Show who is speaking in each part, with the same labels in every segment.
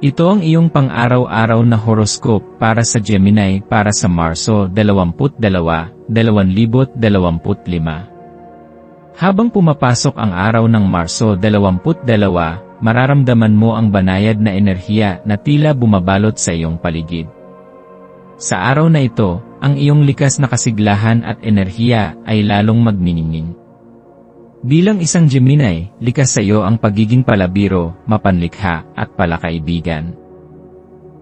Speaker 1: Ito ang iyong pang-araw-araw na horoscope para sa Gemini para sa Marso 22, 2025. Habang pumapasok ang araw ng Marso 22, mararamdaman mo ang banayad na enerhiya na tila bumabalot sa iyong paligid. Sa araw na ito, ang iyong likas na kasiglahan at enerhiya ay lalong magniningning. Bilang isang Gemini, likas sa iyo ang pagiging palabiro, mapanlikha, at palakaibigan.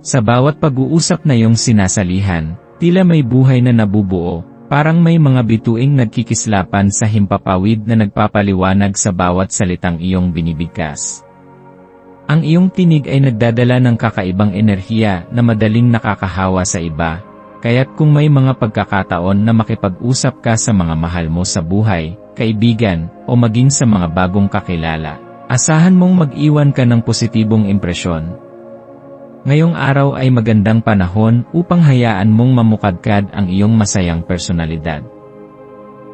Speaker 1: Sa bawat pag-uusap na iyong sinasalihan, tila may buhay na nabubuo, parang may mga bituing nagkikislapan sa himpapawid na nagpapaliwanag sa bawat salitang iyong binibigkas. Ang iyong tinig ay nagdadala ng kakaibang enerhiya na madaling nakakahawa sa iba, kaya't kung may mga pagkakataon na makipag-usap ka sa mga mahal mo sa buhay, kaibigan, o maging sa mga bagong kakilala. Asahan mong mag-iwan ka ng positibong impresyon. Ngayong araw ay magandang panahon upang hayaan mong mamukadkad ang iyong masayang personalidad.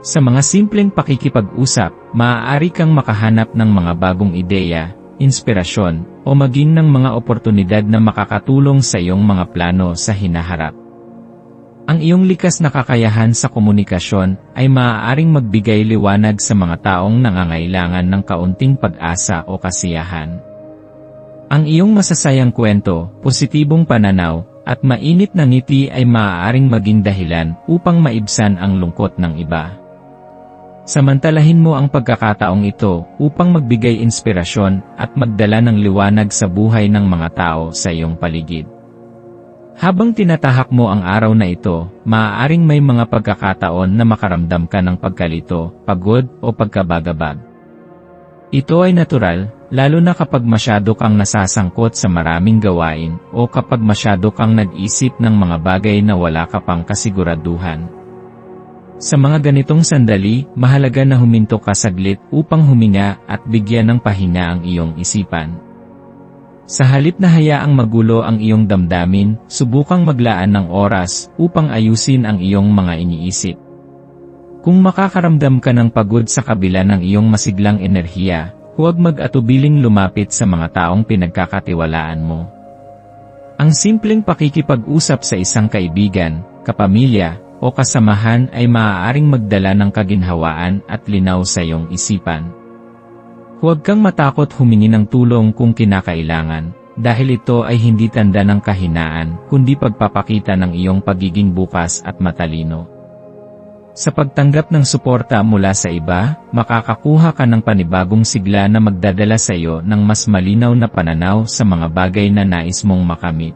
Speaker 1: Sa mga simpleng pakikipag-usap, maaari kang makahanap ng mga bagong ideya, inspirasyon, o maging ng mga oportunidad na makakatulong sa iyong mga plano sa hinaharap. Ang iyong likas na kakayahan sa komunikasyon ay maaaring magbigay liwanag sa mga taong nangangailangan ng kaunting pag-asa o kasiyahan. Ang iyong masasayang kwento, positibong pananaw, at mainit na ngiti ay maaaring maging dahilan upang maibsan ang lungkot ng iba. Samantalahin mo ang pagkakataong ito upang magbigay inspirasyon at magdala ng liwanag sa buhay ng mga tao sa iyong paligid. Habang tinatahak mo ang araw na ito, maaaring may mga pagkakataon na makaramdam ka ng pagkalito, pagod, o pagkabagabag. Ito ay natural, lalo na kapag masyado kang nasasangkot sa maraming gawain o kapag masyado kang nag-isip ng mga bagay na wala ka pang kasiguraduhan. Sa mga ganitong sandali, mahalaga na huminto ka saglit upang huminga at bigyan ng pahinga ang iyong isipan. Sa halip na hayaang magulo ang iyong damdamin, subukang maglaan ng oras upang ayusin ang iyong mga iniisip. Kung makakaramdam ka ng pagod sa kabila ng iyong masiglang enerhiya, huwag mag-atubiling lumapit sa mga taong pinagkakatiwalaan mo. Ang simpleng pakikipag-usap sa isang kaibigan, kapamilya, o kasamahan ay maaaring magdala ng kaginhawaan at linaw sa iyong isipan. Huwag kang matakot humingi ng tulong kung kinakailangan, dahil ito ay hindi tanda ng kahinaan, kundi pagpapakita ng iyong pagiging bukas at matalino. Sa pagtanggap ng suporta mula sa iba, makakakuha ka ng panibagong sigla na magdadala sa iyo ng mas malinaw na pananaw sa mga bagay na nais mong makamit.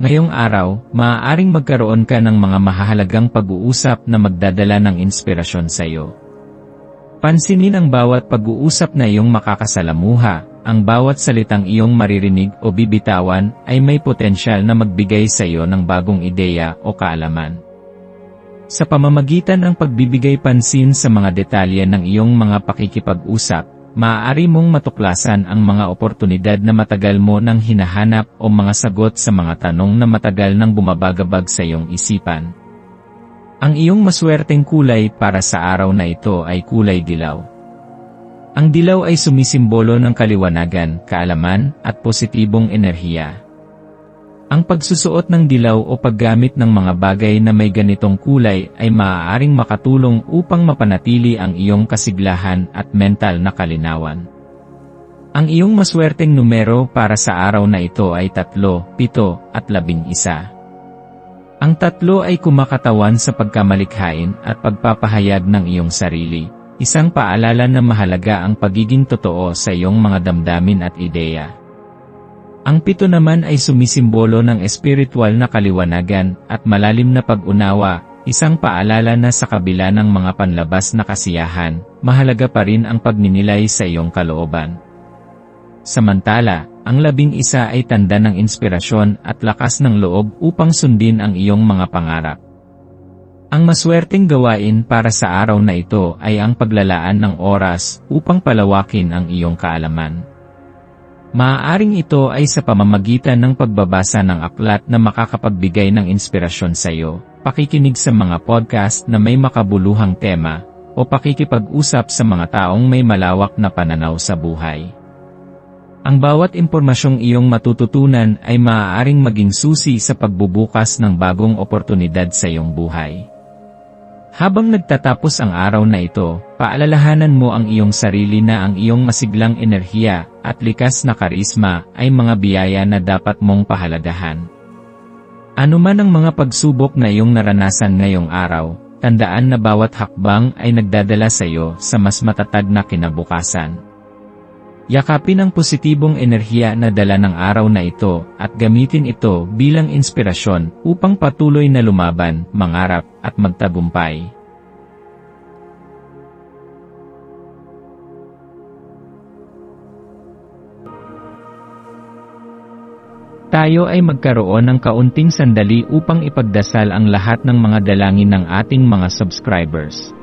Speaker 1: Ngayong araw, maaaring magkaroon ka ng mga mahahalagang pag-uusap na magdadala ng inspirasyon sa iyo. Pansinin ang bawat pag-uusap na iyong makakasalamuha, ang bawat salitang iyong maririnig o bibitawan ay may potensyal na magbigay sa iyo ng bagong ideya o kaalaman. Sa pamamagitan ng pagbibigay pansin sa mga detalye ng iyong mga pakikipag-usap, maaari mong matuklasan ang mga oportunidad na matagal mo nang hinahanap o mga sagot sa mga tanong na matagal nang bumabagabag sa iyong isipan. Ang iyong maswerteng kulay para sa araw na ito ay kulay dilaw. Ang dilaw ay sumisimbolo ng kaliwanagan, kaalaman, at positibong enerhiya. Ang pagsusuot ng dilaw o paggamit ng mga bagay na may ganitong kulay ay maaaring makatulong upang mapanatili ang iyong kasiglahan at mental na kalinawan. Ang iyong maswerteng numero para sa araw na ito ay 3, 7, at 11. Ang tatlo ay kumakatawan sa pagkamalikhain at pagpapahayag ng iyong sarili, isang paalala na mahalaga ang pagiging totoo sa iyong mga damdamin at ideya. Ang pito naman ay sumisimbolo ng espiritual na kaliwanagan at malalim na pag-unawa, isang paalala na sa kabila ng mga panlabas na kasiyahan, mahalaga pa rin ang pagninilay sa iyong kalooban. Samantala, ang labing isa ay tanda ng inspirasyon at lakas ng loob upang sundin ang iyong mga pangarap. Ang maswerteng gawain para sa araw na ito ay ang paglalaan ng oras upang palawakin ang iyong kaalaman. Maaaring ito ay sa pamamagitan ng pagbabasa ng aklat na makakapagbigay ng inspirasyon sa iyo, pakikinig sa mga podcast na may makabuluhang tema, o pakikipag-usap sa mga taong may malawak na pananaw sa buhay. Ang bawat impormasyong iyong matututunan ay maaaring maging susi sa pagbubukas ng bagong oportunidad sa iyong buhay. Habang nagtatapos ang araw na ito, paalalahanan mo ang iyong sarili na ang iyong masiglang enerhiya at likas na karisma ay mga biyaya na dapat mong pahalagahan. Ano man ang mga pagsubok na iyong naranasan ngayong araw, tandaan na bawat hakbang ay nagdadala sa iyo sa mas matatag na kinabukasan. Yakapin ang positibong enerhiya na dala ng araw na ito at gamitin ito bilang inspirasyon upang patuloy na lumaban, mangarap at magtagumpay. Tayo ay magkaroon ng kaunting sandali upang ipagdasal ang lahat ng mga dalangin ng ating mga subscribers